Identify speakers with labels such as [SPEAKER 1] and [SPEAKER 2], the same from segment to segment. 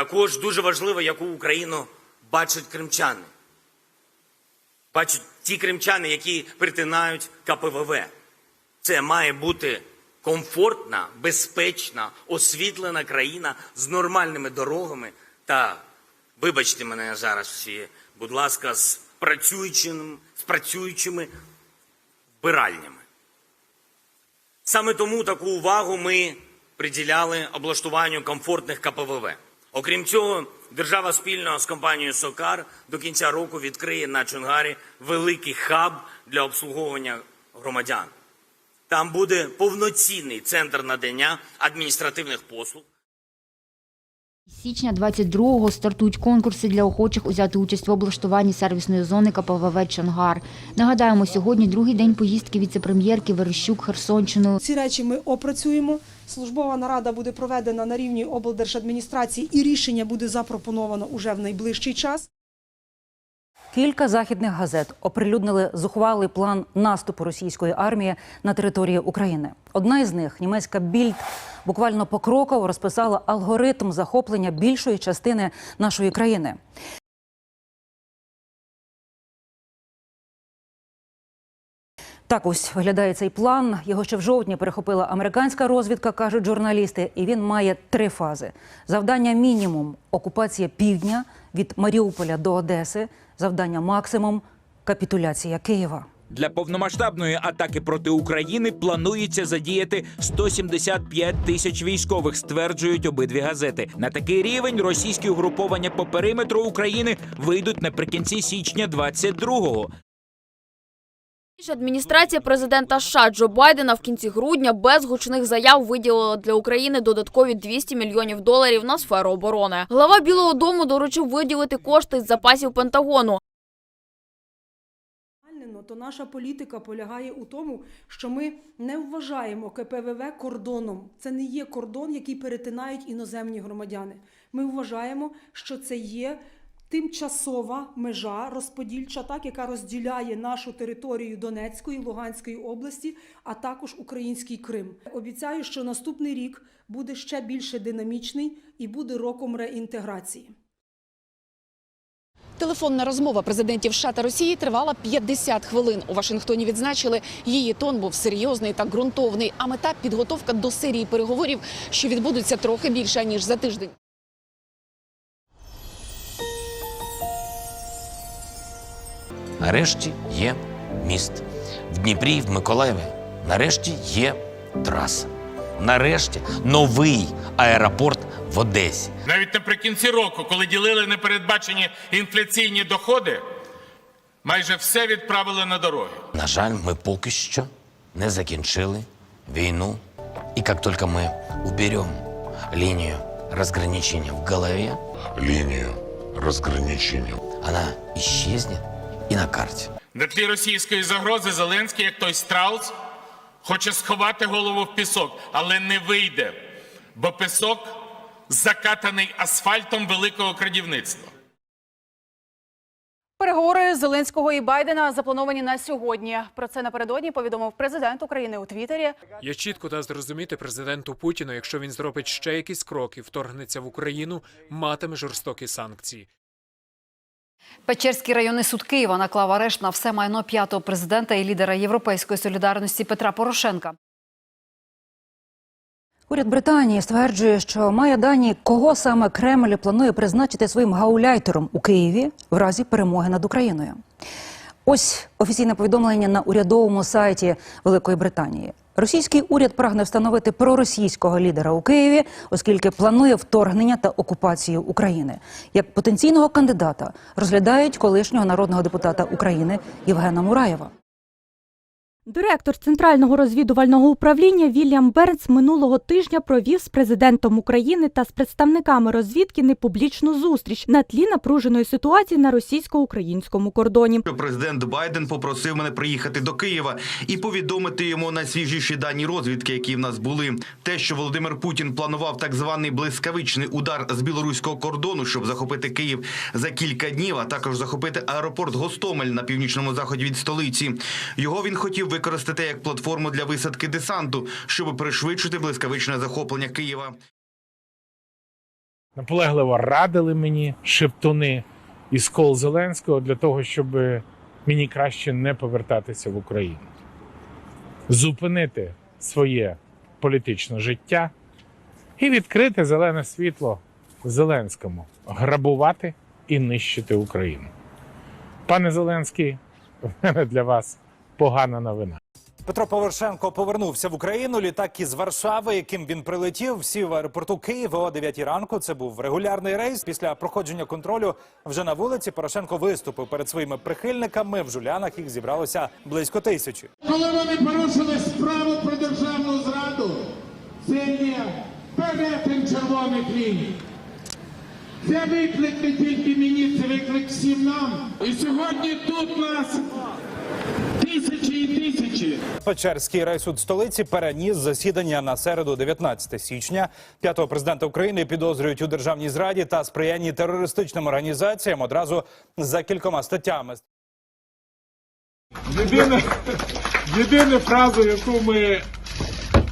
[SPEAKER 1] Також дуже важливо, яку Україну бачать кримчани. Бачать ті кримчани, які притинають КПВВ. Це має бути комфортна, безпечна, освітлена країна з нормальними дорогами та, вибачте мене зараз всі, будь ласка, з працюючими, з працюючими вбиральнями. Саме тому таку увагу ми приділяли облаштуванню комфортних КПВВ. Окрім цього, держава спільно з компанією Сокар до кінця року відкриє на Чонгарі великий хаб для обслуговування громадян. Там буде повноцінний центр надання адміністративних послуг.
[SPEAKER 2] З січня 22-го стартують конкурси для охочих узяти участь в облаштуванні сервісної зони КПВВ Чонгар. Нагадаємо, сьогодні другий день поїздки віцепрем'єрки Верещук Херсонщиною.
[SPEAKER 3] Ці речі ми опрацюємо. Службова нарада буде проведена на рівні облдержадміністрації і рішення буде запропоновано уже в найближчий час.
[SPEAKER 4] Кілька західних газет оприлюднили зухвалий план наступу російської армії на території України. Одна із них, німецька більд, буквально покроково розписала алгоритм захоплення більшої частини нашої країни. Так ось виглядає цей план. Його ще в жовтні перехопила американська розвідка, кажуть журналісти, і він має три фази: завдання мінімум окупація півдня від Маріуполя до Одеси, завдання максимум капітуляція Києва.
[SPEAKER 5] Для повномасштабної атаки проти України планується задіяти 175 тисяч військових, стверджують обидві газети. На такий рівень російські угруповання по периметру України вийдуть наприкінці січня 22-го.
[SPEAKER 6] Адміністрація президента США Джо Байдена в кінці грудня без гучних заяв виділила для України додаткові 200 мільйонів доларів на сферу оборони. Глава Білого Дому доручив виділити кошти з запасів Пентагону.
[SPEAKER 3] То наша політика полягає у тому, що ми не вважаємо КПВВ кордоном. Це не є кордон, який перетинають іноземні громадяни. Ми вважаємо, що це є тимчасова межа розподільча, так яка розділяє нашу територію Донецької, Луганської області, а також український Крим. Обіцяю, що наступний рік буде ще більше динамічний і буде роком реінтеграції.
[SPEAKER 7] Телефонна розмова президентів США та Росії тривала 50 хвилин. У Вашингтоні відзначили, її тон був серйозний та ґрунтовний. А мета підготовка до серії переговорів, що відбудуться трохи більше ніж за тиждень.
[SPEAKER 8] Нарешті є міст. В Дніпрі, в Миколаєві. Нарешті є траса. Нарешті новий аеропорт в Одесі.
[SPEAKER 9] Навіть наприкінці року, коли ділили непередбачені інфляційні доходи, майже все відправили на дороги.
[SPEAKER 8] На жаль, ми поки що не закінчили війну. І як тільки ми уберем лінію розграничення в голові,
[SPEAKER 10] линию разграничения.
[SPEAKER 8] вона исчезнет і на карті.
[SPEAKER 9] На тлі російської загрози Зеленський, як той страус, хоче сховати голову в пісок, але не вийде, бо пісок закатаний асфальтом великого крадівництва.
[SPEAKER 11] Переговори Зеленського і Байдена заплановані на сьогодні. Про це напередодні повідомив президент України у Твіттері.
[SPEAKER 12] Я чітко дасть зрозуміти президенту Путіну, якщо він зробить ще якісь кроки, вторгнеться в Україну, матиме жорстокі санкції.
[SPEAKER 4] Печерський районний суд Києва наклав арешт на все майно п'ятого президента і лідера Європейської солідарності Петра Порошенка. Уряд Британії стверджує, що має дані, кого саме Кремль планує призначити своїм гауляйтером у Києві в разі перемоги над Україною. Ось офіційне повідомлення на урядовому сайті Великої Британії. Російський уряд прагне встановити проросійського лідера у Києві, оскільки планує вторгнення та окупацію України. Як потенційного кандидата розглядають колишнього народного депутата України Євгена Мураєва.
[SPEAKER 13] Директор Центрального розвідувального управління Вільям Бернс минулого тижня провів з президентом України та з представниками розвідки непублічну зустріч на тлі напруженої ситуації на російсько-українському кордоні.
[SPEAKER 14] Президент Байден попросив мене приїхати до Києва і повідомити йому найсвіжіші дані розвідки, які в нас були. Те, що Володимир Путін планував так званий блискавичний удар з білоруського кордону, щоб захопити Київ за кілька днів, а також захопити аеропорт Гостомель на північному заході від столиці. Його він хотів використати як платформу для висадки десанту, щоб пришвидшити блискавичне захоплення Києва.
[SPEAKER 15] Наполегливо радили мені шептуни із кол Зеленського для того, щоб мені краще не повертатися в Україну, зупинити своє політичне життя і відкрити зелене світло Зеленському грабувати і нищити Україну. Пане Зеленський, в мене для вас погана новина.
[SPEAKER 16] Петро Порошенко повернувся в Україну. Літак із Варшави, яким він прилетів, сів в аеропорту Києва о 9 ранку. Це був регулярний рейс. Після проходження контролю вже на вулиці Порошенко виступив перед своїми прихильниками. В жулянах їх зібралося близько тисячі.
[SPEAKER 17] Коли вони порушили справу про державну зраду, це є перетин червоних ліній. Це виклик не тільки мені, це виклик всім нам. І сьогодні тут нас тисячі і тисячі.
[SPEAKER 16] Печерський райсуд столиці переніс засідання на середу, 19 січня. П'ятого президента України підозрюють у державній зраді та сприянні терористичним організаціям одразу за кількома статтями.
[SPEAKER 17] Єдине, єдине фразу, яку ми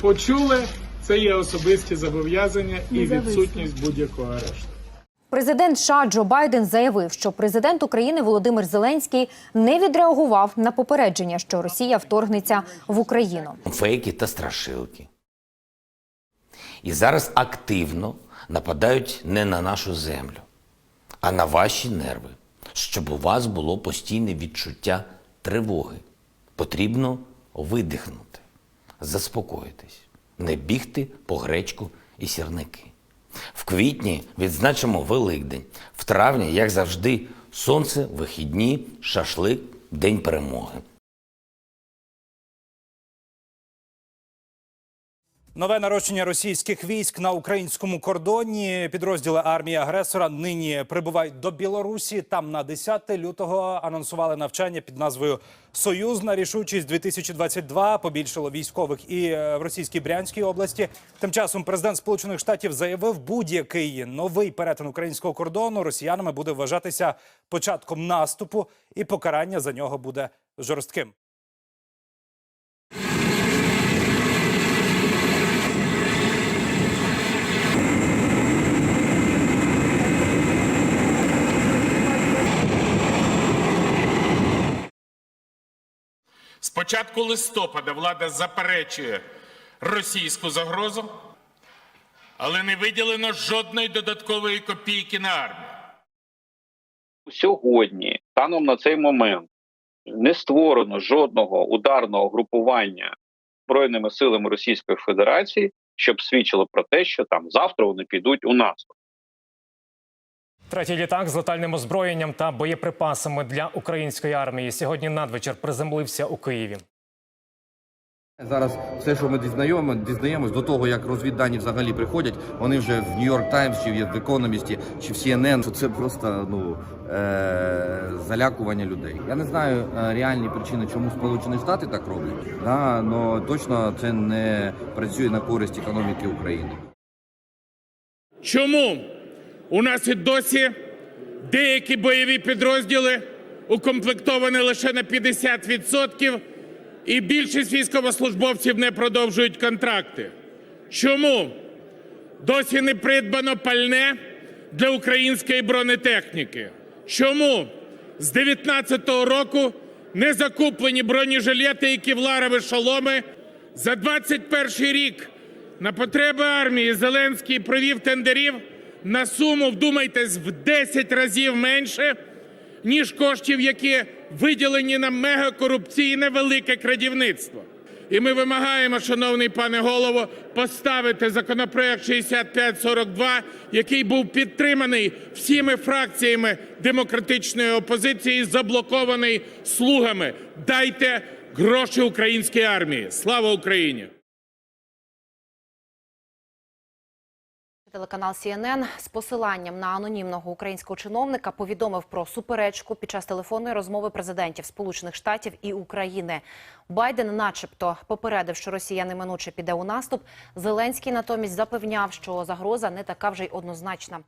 [SPEAKER 17] почули, це є особисті зобов'язання і відсутність будь-якого арешту.
[SPEAKER 18] Президент США Джо Байден заявив, що президент України Володимир Зеленський не відреагував на попередження, що Росія вторгнеться в Україну.
[SPEAKER 1] Фейки та страшилки. І зараз активно нападають не на нашу землю, а на ваші нерви, щоб у вас було постійне відчуття тривоги. Потрібно видихнути, заспокоїтись, не бігти по гречку і сірники. В квітні відзначимо Великдень. В травні, як завжди, сонце, вихідні, шашлик, День перемоги.
[SPEAKER 16] Нове нарощення російських військ на українському кордоні. Підрозділи армії агресора нині прибувають до Білорусі. Там на 10 лютого анонсували навчання під назвою Союзна рішучість 2022 Побільшало військових і е, в російській Брянській області. Тим часом президент Сполучених Штатів заявив, будь-який новий перетин українського кордону росіянами буде вважатися початком наступу, і покарання за нього буде жорстким.
[SPEAKER 9] З початку листопада влада заперечує російську загрозу, але не виділено жодної додаткової копійки на армію.
[SPEAKER 19] сьогодні, станом на цей момент, не створено жодного ударного групування збройними силами Російської Федерації, щоб свідчило про те, що там завтра вони підуть у наступ.
[SPEAKER 20] Третій літак з летальним озброєнням та боєприпасами для української армії сьогодні надвечір приземлився у Києві.
[SPEAKER 2] Зараз все, що ми дізнаємо, дізнаємось до того, як розвіддані взагалі приходять, вони вже в Нью-Йорк Таймс чи в Економісті, чи в CNN, що це просто ну е- залякування людей. Я не знаю е, реальні причини, чому Сполучені Штати так роблять, да, але точно це не працює на користь економіки України.
[SPEAKER 9] Чому у нас і досі деякі бойові підрозділи укомплектовані лише на 50%, і більшість військовослужбовців не продовжують контракти? Чому досі не придбано пальне для української бронетехніки? Чому з 19-го року не закуплені бронежилети і кевларові шоломи? За 21 рік на потреби армії Зеленський провів тендерів на суму, вдумайтесь, в 10 разів менше, ніж коштів, які виділені на мегакорупційне велике крадівництво. І ми вимагаємо, шановний пане голово, поставити законопроект 6542, який був підтриманий всіми фракціями демократичної опозиції, заблокований слугами. Дайте гроші українській армії. Слава Україні!
[SPEAKER 21] Телеканал CNN з посиланням на анонімного українського чиновника повідомив про суперечку під час телефонної розмови президентів Сполучених Штатів і України. Байден, начебто, попередив, що Росія неминуче піде у наступ. Зеленський натомість запевняв, що загроза не така вже й однозначна.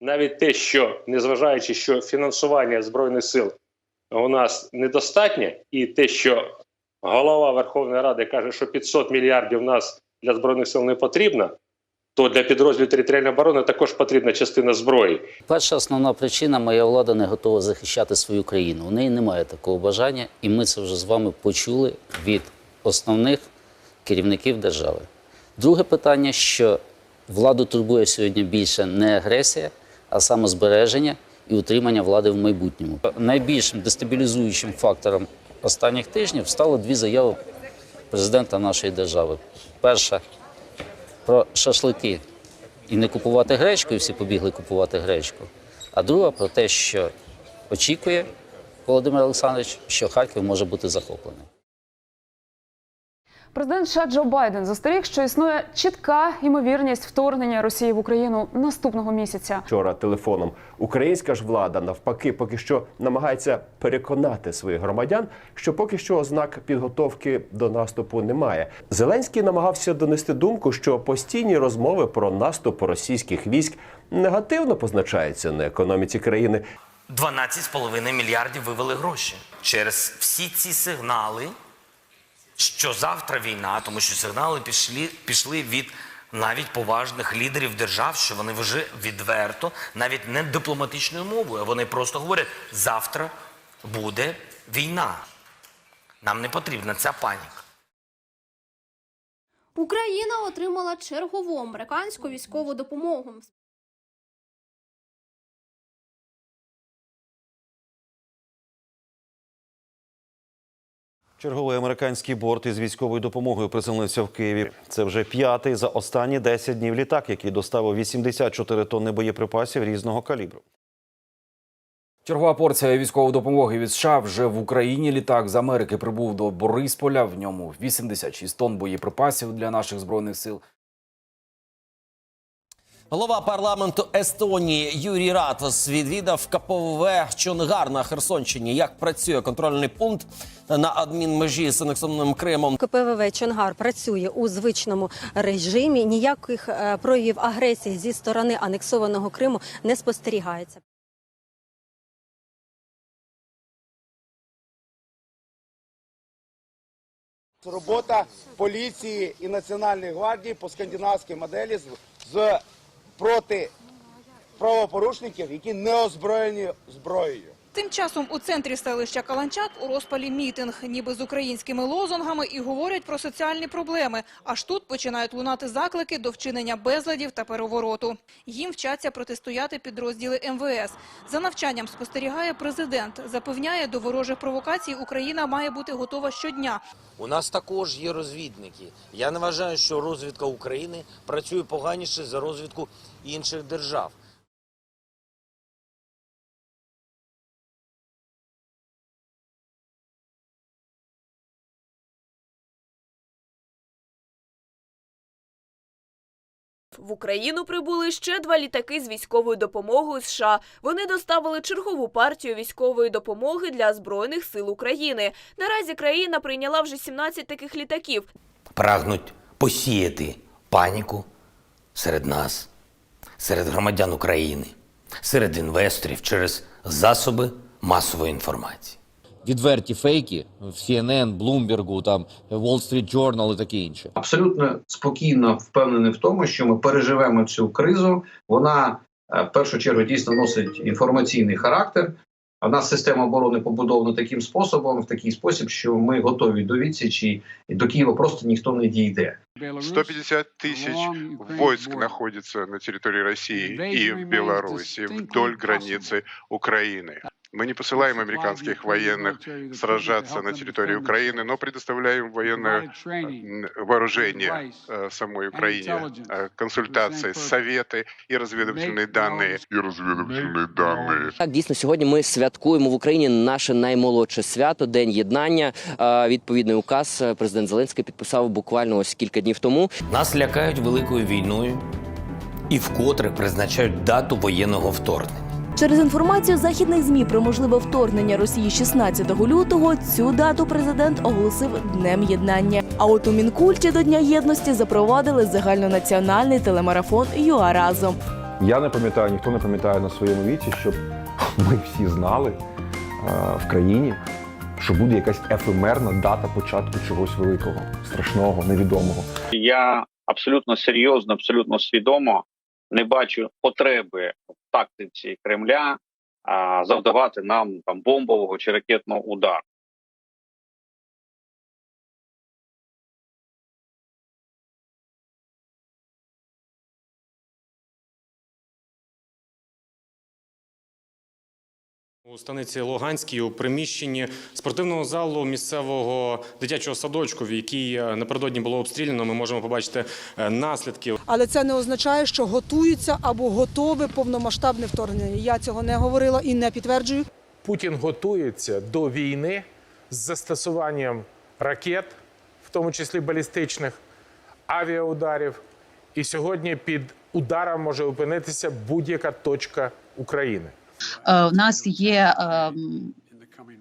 [SPEAKER 22] навіть те, що незважаючи, що фінансування збройних сил у нас недостатнє, і те, що голова Верховної Ради каже, що 500 мільярдів у нас для збройних сил не потрібно, то для підрозділів територіальної оборони також потрібна частина зброї.
[SPEAKER 23] Перша основна причина моя влада не готова захищати свою країну. У неї немає такого бажання, і ми це вже з вами почули від основних керівників держави. Друге питання, що владу турбує сьогодні більше не агресія, а саме збереження і утримання влади в майбутньому. Найбільшим дестабілізуючим фактором останніх тижнів стало дві заяви президента нашої держави. Перша про шашлики і не купувати гречку, і всі побігли купувати гречку. А друга про те, що очікує Володимир Олександрович, що Харків може бути захоплений.
[SPEAKER 11] Президент США Джо Байден застеріг, що існує чітка ймовірність вторгнення Росії в Україну наступного місяця.
[SPEAKER 24] вчора телефоном. Українська ж влада навпаки поки що намагається переконати своїх громадян, що поки що ознак підготовки до наступу немає. Зеленський намагався донести думку, що постійні розмови про наступ російських військ негативно позначаються на економіці країни.
[SPEAKER 1] 12,5 мільярдів вивели гроші через всі ці сигнали, що завтра війна, тому що сигнали пішли, пішли від навіть поважних лідерів держав, що вони вже відверто, навіть не дипломатичною мовою, а вони просто говорять: завтра буде війна. Нам не потрібна ця паніка.
[SPEAKER 25] Україна отримала чергову американську військову допомогу.
[SPEAKER 26] Черговий американський борт із військовою допомогою приземлився в Києві. Це вже п'ятий за останні 10 днів літак, який доставив 84 тонни боєприпасів різного калібру.
[SPEAKER 12] Чергова порція військової допомоги від США вже в Україні. Літак з Америки прибув до Борисполя. В ньому 86 тонн боєприпасів для наших збройних сил.
[SPEAKER 27] Голова парламенту Естонії Юрій Ратос відвідав КПВВ Чонгар на Херсонщині. Як працює контрольний пункт на адмінмежі з анексованим Кримом?
[SPEAKER 28] КПВВ Чонгар працює у звичному режимі. Ніяких е, проявів агресії зі сторони анексованого Криму не спостерігається.
[SPEAKER 29] Робота поліції і Національної гвардії по скандинавській моделі з проти правопорушників, які не озброєні зброєю.
[SPEAKER 30] Тим часом у центрі селища Каланчак у розпалі мітинг, ніби з українськими лозунгами, і говорять про соціальні проблеми. Аж тут починають лунати заклики до вчинення безладів та перевороту. Їм вчаться протистояти підрозділи МВС. За навчанням спостерігає президент. Запевняє, до ворожих провокацій Україна має бути готова щодня.
[SPEAKER 31] У нас також є розвідники. Я не вважаю, що розвідка України працює поганіше за розвідку інших держав.
[SPEAKER 6] В Україну прибули ще два літаки з військовою допомогою США. Вони доставили чергову партію військової допомоги для збройних сил України. Наразі країна прийняла вже 17 таких літаків.
[SPEAKER 1] Прагнуть посіяти паніку серед нас, серед громадян України, серед інвесторів через засоби масової інформації.
[SPEAKER 32] відверті фейки в CNN, Bloomberg, там Wall Street Journal і таке інше.
[SPEAKER 33] абсолютно спокійно впевнений в тому, що ми переживемо цю кризу. Вона е, в першу чергу дійсно носить інформаційний характер. А в нас система оборони побудована таким способом, в такий спосіб, що ми готові до відсічі, і до Києва просто ніхто не дійде.
[SPEAKER 34] 150 тысяч войск находится на территории России и в Беларуси вдоль границы Украины. Мы не посылаем американских военных сражаться на территории Украины, но предоставляем военное м, вооружение э, самой Украине, э, консультации, советы и разведывательные данные. И разведывательные данные.
[SPEAKER 35] Так, дійсно, сьогодні ми святкуємо в Україні наше наймолодше свято День єднання. Е, Відповідний указ е, президент Зеленський підписав буквально ось кілька днів тому.
[SPEAKER 1] Нас лякають великою війною і вкотре призначають дату воєнного вторгнення.
[SPEAKER 7] Через інформацію західних змі про можливе вторгнення Росії 16 лютого цю дату президент оголосив днем єднання. А от у мінкульті до Дня єдності запровадили загальнонаціональний телемарафон ЮА разом.
[SPEAKER 36] Я не пам'ятаю, ніхто не пам'ятає на своєму віці, щоб ми всі знали е, в країні, що буде якась ефемерна дата початку чогось великого, страшного, невідомого.
[SPEAKER 19] Я
[SPEAKER 2] абсолютно серйозно, абсолютно свідомо не бачу потреби в тактиці Кремля а, завдавати нам там бомбового чи ракетного удару.
[SPEAKER 22] У станиці Луганській у приміщенні спортивного залу місцевого дитячого садочку, в який е, напередодні було обстріляно, ми можемо побачити е, наслідки.
[SPEAKER 3] Але це не означає, що готується або готове повномасштабне вторгнення. Я цього не говорила і не підтверджую.
[SPEAKER 9] Путін готується до війни з застосуванням ракет, в тому числі балістичних, авіаударів. І сьогодні під ударом може опинитися будь-яка точка України.
[SPEAKER 37] Е, У нас є ем,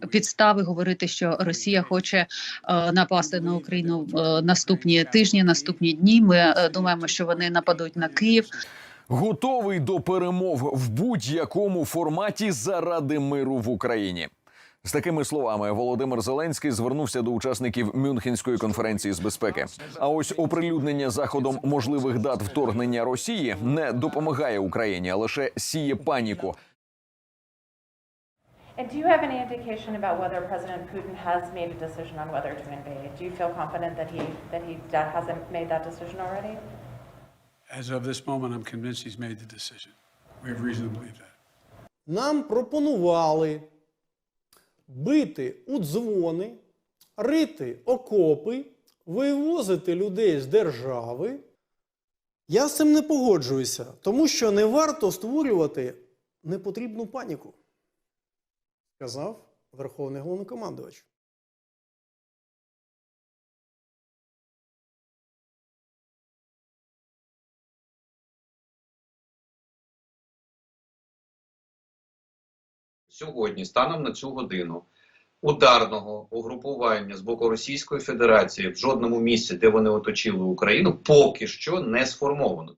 [SPEAKER 37] підстави говорити, що Росія хоче е, напасти на Україну в е, наступні тижні, наступні дні. Ми е, думаємо, що вони нападуть на Київ.
[SPEAKER 38] Готовий до перемов в будь-якому форматі заради миру в Україні. З такими словами Володимир Зеленський звернувся до учасників Мюнхенської конференції з безпеки. А ось оприлюднення заходом можливих дат вторгнення Росії не допомагає Україні, а лише сіє паніку.
[SPEAKER 39] And do you have any indication about whether President Putin has made a decision on whether to invade? Do you feel confident that he that he that hasn't made that decision already?
[SPEAKER 34] As of this moment, I'm convinced he's made the decision. We have reason to believe that.
[SPEAKER 30] Нам пропонували бити у дзвони, рити окопи, вивозити людей з держави. Я з цим не погоджуюся, тому що не варто створювати непотрібну паніку, сказав Верховний головнокомандувач.
[SPEAKER 33] Сьогодні, станом на цю годину, ударного угрупування з боку Російської Федерації в жодному місці, де вони оточили Україну, поки що не сформовано.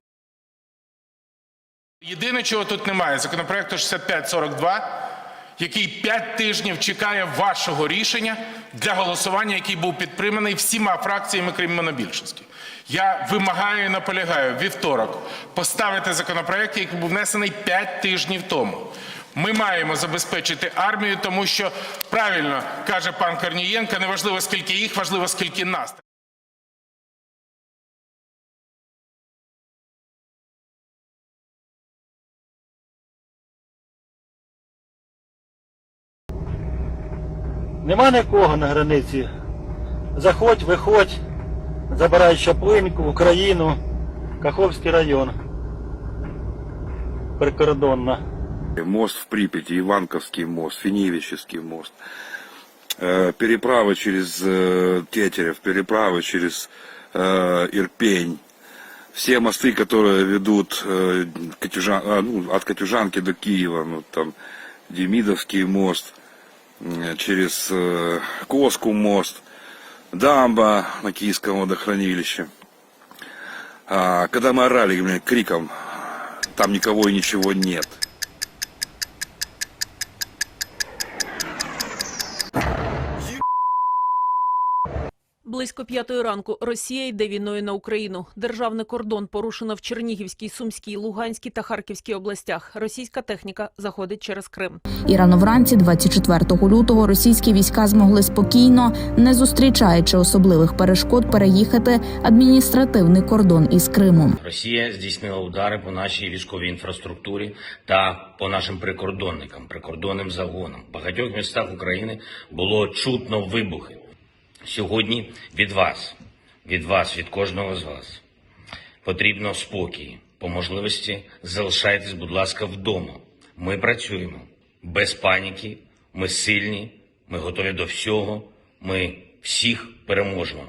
[SPEAKER 9] Єдине, чого тут немає, законопроекту 6542, який 5 тижнів чекає вашого рішення для голосування, який був підтриманий всіма фракціями, крім монобільшості. Я вимагаю і наполягаю вівторок поставити законопроект, який був внесений 5 тижнів тому. Ми маємо забезпечити армію, тому що правильно каже пан Корнієнко, не важливо скільки їх, важливо скільки нас.
[SPEAKER 40] Нема нікого на границі. Заходь, виходь, забирай Чаплинку, Україну, Каховський район. Прикордонна.
[SPEAKER 10] Мост в Припяти, Иванковский мост, Финевический мост. Э, Переправы через э, Тетерев, переправы через э, Ирпень. Все мосты, которые ведут э, Катюжан- а, ну, от Катюжанки до Киева, ну, там Демидовский мост, м, через э, Коску мост, дамба на Киевском водохранилище. А, когда мы орали криком, там никого и ничего нет.
[SPEAKER 13] Близько п'ятої ранку Росія йде війною на Україну. Державний кордон порушено в Чернігівській, Сумській, Луганській та Харківській областях. Російська техніка заходить через Крим.
[SPEAKER 6] І рано вранці, 24 лютого, російські війська змогли спокійно, не зустрічаючи особливих перешкод, переїхати адміністративний кордон із Кримом.
[SPEAKER 1] Росія здійснила удари по нашій військовій інфраструктурі та по нашим прикордонникам, прикордонним загонам. В багатьох містах України було чутно вибухи. Сьогодні від вас, від вас, від кожного з вас потрібно спокій. По можливості залишайтесь, будь ласка, вдома. Ми працюємо без паніки. Ми сильні, ми готові до всього. Ми всіх переможемо.